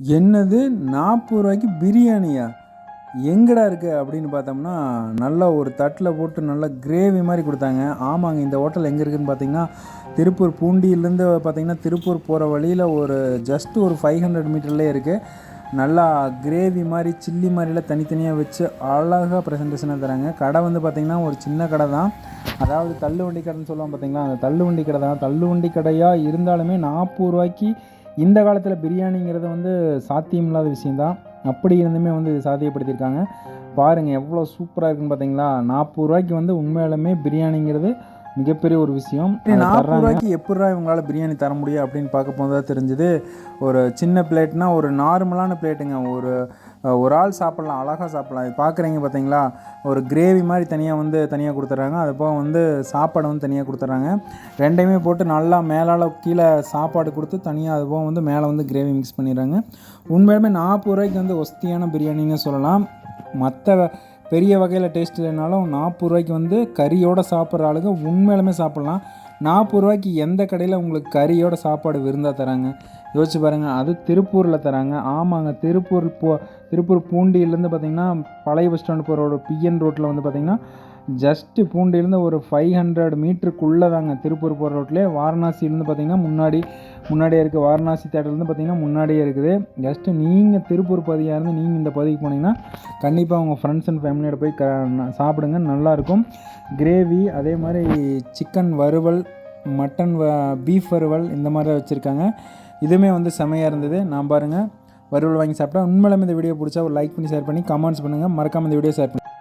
என்னது நாற்பது ரூபாய்க்கு பிரியாணியா? எங்கடா இருக்குது அப்படின்னு பார்த்தோம்னா நல்லா ஒரு தட்டில் போட்டு நல்லா கிரேவி மாதிரி கொடுத்தாங்க. ஆமாங்க இந்த ஹோட்டல் எங்கே இருக்குதுன்னு பார்த்தீங்கன்னா திருப்பூர் பூண்டியிலேருந்து பார்த்தீங்கன்னா திருப்பூர் போகிற வழியில் ஒரு ஜஸ்ட் ஒரு ஃபைவ் ஹண்ட்ரட் மீட்டர்லேயே இருக்குது நல்லா கிரேவி மாதிரி சில்லி மாதிரிலாம் தனித்தனியாக வச்சு அழகாக ப்ரெசன்டேஷனாக தராங்க. கடை வந்து பார்த்திங்கன்னா ஒரு சின்ன கடை தான். அதாவது தள்ளு வண்டி கடைன்னு சொல்லுவாங்க பார்த்தீங்களா? அந்த தள்ளு வண்டி கடை தான். தள்ளு வண்டி கடையாக இருந்தாலுமே நாற்பது ரூபாய்க்கு இந்த காலத்தில் பிரியாணிங்கிறது வந்து சாத்தியமில்லாத விஷயந்தான் அப்படி இருந்துமே வந்து இது சாத்தியப்படுத்தியிருக்காங்க. பாருங்கள் எவ்வளோ சூப்பராக இருக்குன்னு பார்த்தீங்களா நாற்பது ரூபாய்க்கு வந்து உண்மையாலுமே பிரியாணிங்கிறது மிகப்பெரிய ஒரு விஷயம். நாற்பது ரூபாய்க்கு எப்படிரா இவங்களால பிரியாணி தர முடியும் அப்படின்னு பார்க்க போது தான் தெரிஞ்சுது. ஒரு சின்ன பிளேட்னா ஒரு நார்மலான பிளேட்டுங்க. ஒரு ஒரு ஆள் சாப்பிட்லாம் அழகாக சாப்பிட்லாம். இது பார்க்குறீங்க பார்த்தீங்களா ஒரு கிரேவி மாதிரி தனியாக வந்து தனியாக கொடுத்துட்றாங்க அது போக வந்து சாப்பாடு வந்து தனியாக கொடுத்துட்றாங்க ரெண்டையுமே போட்டு நல்லா மேலால் கீழே சாப்பாடு கொடுத்து தனியாக அது போக வந்து மேலே வந்து கிரேவி மிக்ஸ் பண்ணிடுறாங்க. உண்மையிலுமே நாற்பது ரூபாய்க்கு வந்து ஒஸ்தியான பிரியாணின்னு சொல்லலாம். மற்ற பெரிய வகையில் டேஸ்ட் இல்லைனாலும் நாற்பது ரூபாய்க்கு வந்து கறியோடு சாப்பிட்ற ஆளுங்க உண்மையிலுமே சாப்பிட்லாம். நாற்பது ரூபாய்க்கு எந்த கடையில் உங்களுக்கு கறியோட சாப்பாடு விருந்தாக தராங்க? யோசிச்சு பாருங்கள் அது திருப்பூரில் தராங்க. ஆமாங்க திருப்பூர் போ திருப்பூர் பூண்டியிலேருந்து பார்த்தீங்கன்னா பழைய பஸ் ஸ்டாண்டு போகிற பிஎன் ரோட்டில் வந்து பார்த்திங்கன்னா ஜஸ்ட்டு பூண்டியிலேருந்து ஒரு ஃபைவ் ஹண்ட்ரட் மீட்டருக்குள்ளே தாங்க திருப்பூர் போகிற ரோட்லேயே வாரணாசிலேருந்து பார்த்தீங்கன்னா முன்னாடி முன்னாடியே இருக்குது வாரணாசி தேட்டர்லேருந்து பார்த்தீங்கன்னா முன்னாடியே இருக்குது. ஜஸ்ட்டு நீங்கள் திருப்பூர் பகுதியாக இருந்து நீங்கள் இந்த பகுதிக்கு போனீங்கன்னா கண்டிப்பாக உங்கள் ஃப்ரெண்ட்ஸ் அண்ட் ஃபேமிலியோட போய் க சாப்பிடுங்க நல்லாயிருக்கும் கிரேவி அதே மாதிரி சிக்கன் வறுவல் மட்டன் வ பீஃப் வறுவல் இந்த மாதிரி வச்சுருக்காங்க. இதுவுமே வந்து செமையாக இருந்தது. நான் பாருங்கள் வறுவல் வாங்கி சாப்பிட்டா உண்மையிலுமே இந்த வீடியோ பிடிச்சா ஒரு லைக் பண்ணி ஷேர் பண்ணி கமெண்ட்ஸ் பண்ணுங்கள் மறக்காமல் இந்த வீடியோ ஷேர் பண்ணி